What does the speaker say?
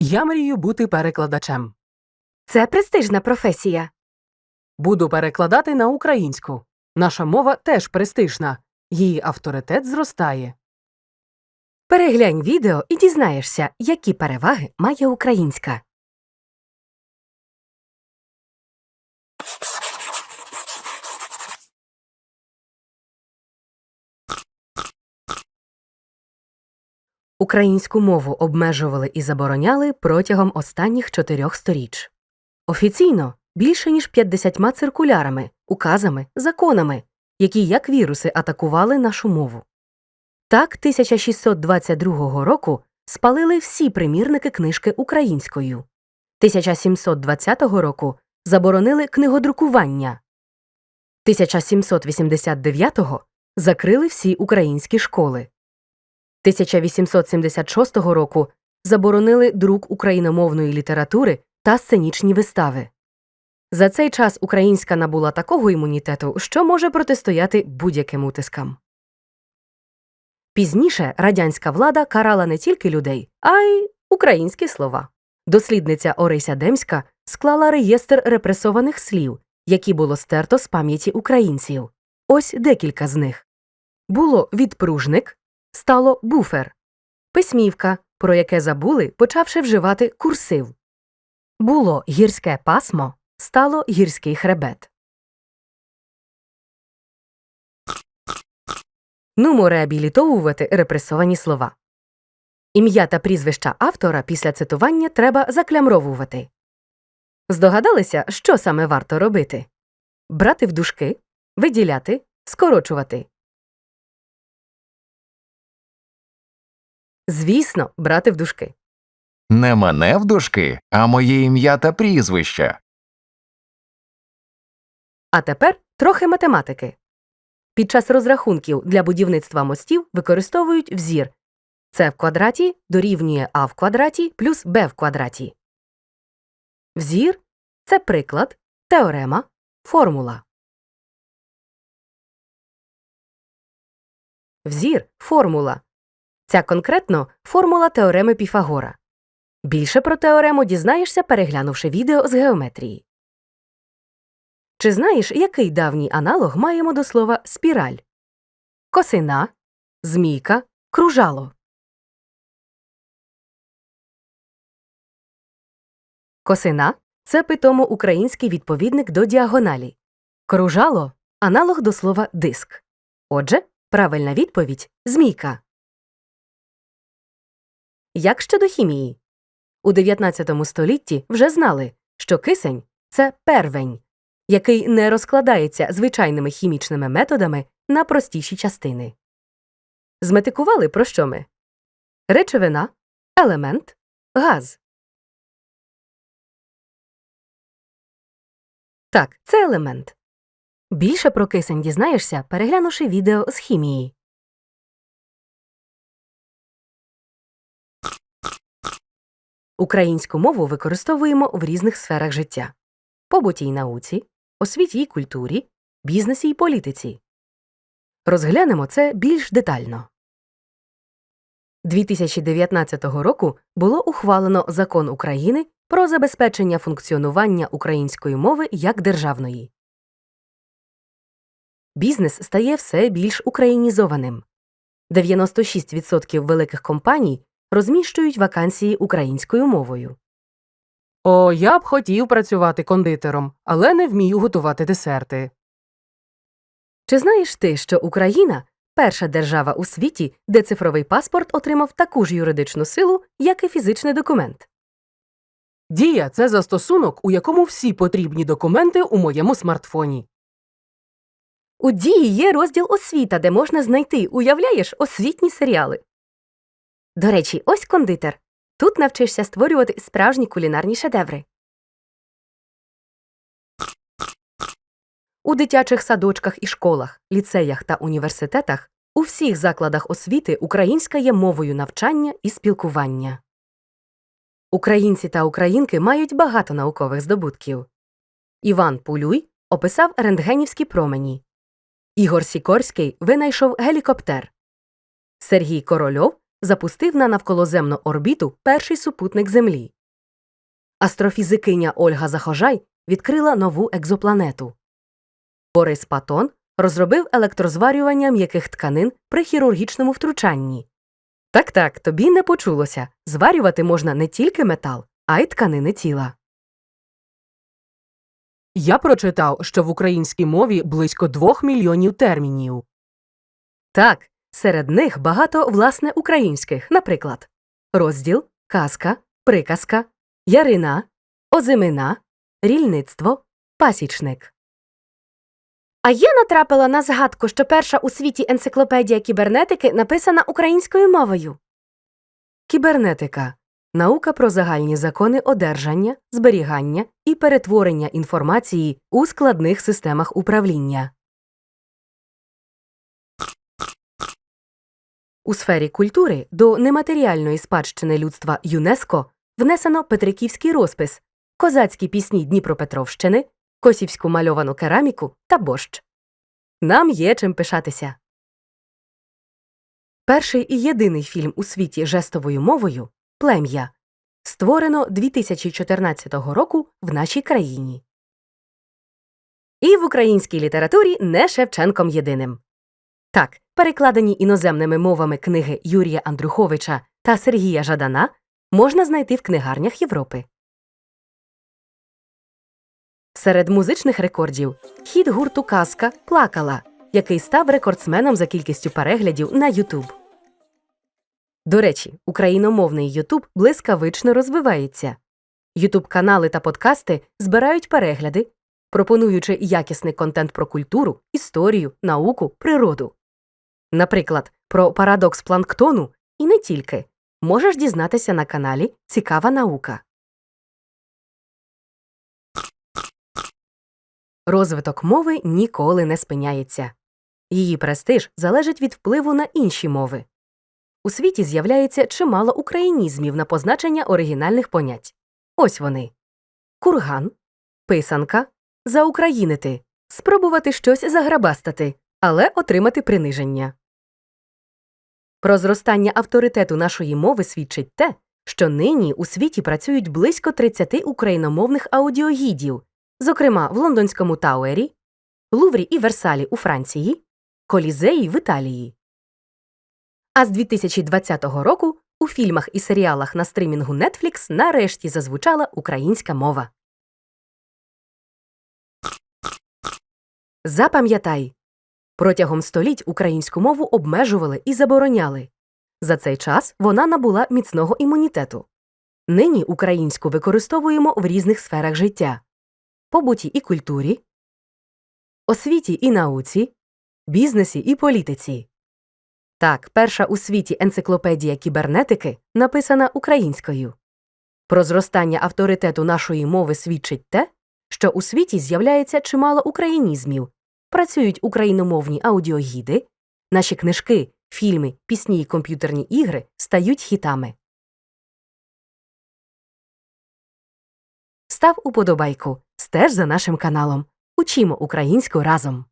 Я мрію бути перекладачем. Це престижна професія. Буду перекладати на українську. Наша мова теж престижна, її авторитет зростає. Переглянь відео і дізнаєшся, які переваги має українська. Українську мову обмежували і забороняли протягом останніх чотирьох сторіч. Офіційно більше ніж 50 циркулярами, указами, законами, які як віруси атакували нашу мову. Так 1622 року спалили всі примірники книжки українською. 1720 року заборонили книгодрукування. 1789 закрили всі українські школи. 1876 року заборонили друк україномовної літератури та сценічні вистави. За цей час українська набула такого імунітету, що може протистояти будь-яким утискам. Пізніше радянська влада карала не тільки людей, а й українські слова. Дослідниця Орися Демська склала реєстр репресованих слів, які було стерто з пам'яті українців. Ось декілька з них. Було відпружник, стало буфер, письмівка, про яке забули, почавши вживати курсив. Було гірське пасмо, стало гірський хребет. Нумо реабілітовувати репресовані слова. Ім'я та прізвища автора після цитування треба заклямровувати. Здогадалися, що саме варто робити? Брати в дужки, виділяти, скорочувати. Звісно, брати в дужки. Не мене в дужки, а моє ім'я та прізвище. А тепер трохи математики. Під час розрахунків для будівництва мостів використовують взір С в квадраті дорівнює А в квадраті плюс Б в квадраті. Взір це приклад, теорема, формула. Взір формула. Ця конкретно формула теореми Піфагора. Більше про теорему дізнаєшся, переглянувши відео з геометрії. Чи знаєш, який давній аналог маємо до слова спіраль? Косина, змійка, кружало. Косина це питомо український відповідник до діагоналі. Кружало аналог до слова диск. Отже, правильна відповідь змійка. Як щодо хімії? У 19 столітті вже знали, що кисень це первень, який не розкладається звичайними хімічними методами на простіші частини. Зметикували про що ми? Речовина, елемент, газ. Так, це елемент. Більше про кисень дізнаєшся, переглянувши відео з хімії. Українську мову використовуємо в різних сферах життя побуті й науці, освіті й культурі, бізнесі й політиці. Розглянемо це більш детально. 2019 року було ухвалено Закон України про забезпечення функціонування української мови як державної. Бізнес стає все більш українізованим. 96% великих компаній розміщують вакансії українською мовою. О, я б хотів працювати кондитером, але не вмію готувати десерти. Чи знаєш ти, що Україна перша держава у світі, де цифровий паспорт отримав таку ж юридичну силу, як і фізичний документ? Дія це застосунок, у якому всі потрібні документи у моєму смартфоні. У дії є розділ освіта, де можна знайти, уявляєш, освітні серіали. До речі, ось кондитер. Тут навчишся створювати справжні кулінарні шедеври. У дитячих садочках і школах, ліцеях та університетах у всіх закладах освіти українська є мовою навчання і спілкування. Українці та українки мають багато наукових здобутків. Іван Пулюй описав рентгенівські промені. Ігор Сікорський винайшов гелікоптер. Сергій Корольов запустив на навколоземну орбіту перший супутник Землі. Астрофізикиня Ольга Захожай відкрила нову екзопланету. Борис Патон розробив електрозварювання м'яких тканин при хірургічному втручанні. Так так, тобі не почулося. Зварювати можна не тільки метал, а й тканини тіла. Я прочитав, що в українській мові близько двох мільйонів термінів. Так, серед них багато власне українських, наприклад, розділ, казка, приказка, ярина, озимина, рільництво, пасічник. А я натрапила на згадку, що перша у світі енциклопедія кібернетики написана українською мовою. Кібернетика наука про загальні закони одержання, зберігання і перетворення інформації у складних системах управління. У сфері культури до нематеріальної спадщини людства ЮНЕСКО внесено Петриківський розпис, козацькі пісні Дніпропетровщини, косівську мальовану кераміку та борщ. Нам є чим пишатися. Перший і єдиний фільм у світі жестовою мовою Плем'я створено 2014 року в нашій країні. І в українській літературі не Шевченком єдиним. Так, перекладені іноземними мовами книги Юрія Андруховича та Сергія Жадана можна знайти в книгарнях Європи. Серед музичних рекордів хіт гурту Казка Плакала, який став рекордсменом за кількістю переглядів на Ютуб. До речі, україномовний Ютуб блискавично розвивається. Ютуб канали та подкасти збирають перегляди, пропонуючи якісний контент про культуру, історію, науку, природу. Наприклад, про парадокс планктону і не тільки можеш дізнатися на каналі Цікава наука. Розвиток мови ніколи не спиняється. Її престиж залежить від впливу на інші мови. У світі з'являється чимало українізмів на позначення оригінальних понять. Ось вони курган, писанка, заукраїнити, спробувати щось заграбастати, але отримати приниження. Про зростання авторитету нашої мови свідчить те, що нині у світі працюють близько 30 україномовних аудіогідів, зокрема в лондонському Тауері, Луврі і Версалі у Франції, Колізеї в Італії. А з 2020 року у фільмах і серіалах на стримінгу Netflix нарешті зазвучала українська мова. Запам'ятай протягом століть українську мову обмежували і забороняли. За цей час вона набула міцного імунітету. Нині українську використовуємо в різних сферах життя побуті і культурі, освіті і науці, бізнесі і політиці. Так, перша у світі енциклопедія кібернетики написана українською. Про зростання авторитету нашої мови свідчить те, що у світі з'являється чимало українізмів, працюють україномовні аудіогіди, наші книжки, фільми, пісні й комп'ютерні ігри стають хітами. Став уподобайку, стеж за нашим каналом. Учімо українську разом.